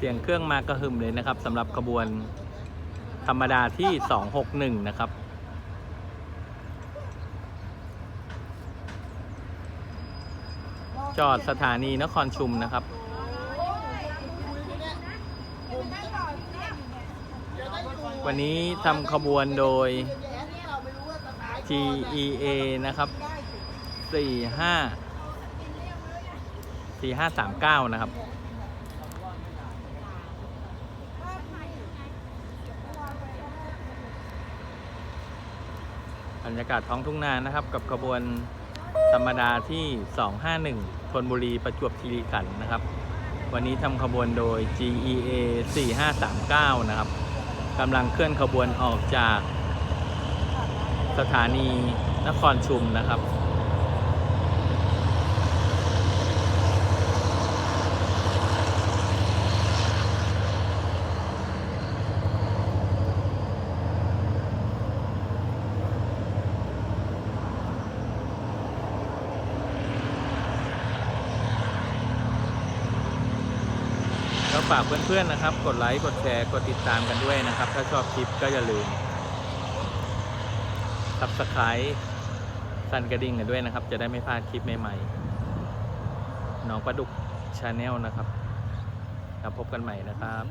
เสียงเครื่องมากระหึ่มเลยนะครับสำหรับขบวนธรรมดาที่ 261 นะครับ จอดสถานีนครชุมนะครับ วันนี้ทำขบวนโดย GEA นะครับ 45 4539 นะครับ รรยากาศท้องทุ่งนานะครับ กับขบวนธรรมดาที่ 251ทนบุรีประจวบคีรีขันธ์นะครับ วันนี้ทำขบวนโดย GEA 4539 นะครับกำลังเคลื่อนขบวนออกจากสถานีนครชุมนะครับ ฝากเพื่อนๆนะครับ กดไลค์ กดแชร์ กดติดตามกันด้วยนะครับ ถ้าชอบคลิปก็อย่าลืม s ับสไครต์สั่นกระดิ่งกันด้วยนะครับ จะได้ไม่พลาดคลิปใหม่ๆน้องประดุกชาแนลนะครับแล้วพบกันใหม่นะครับ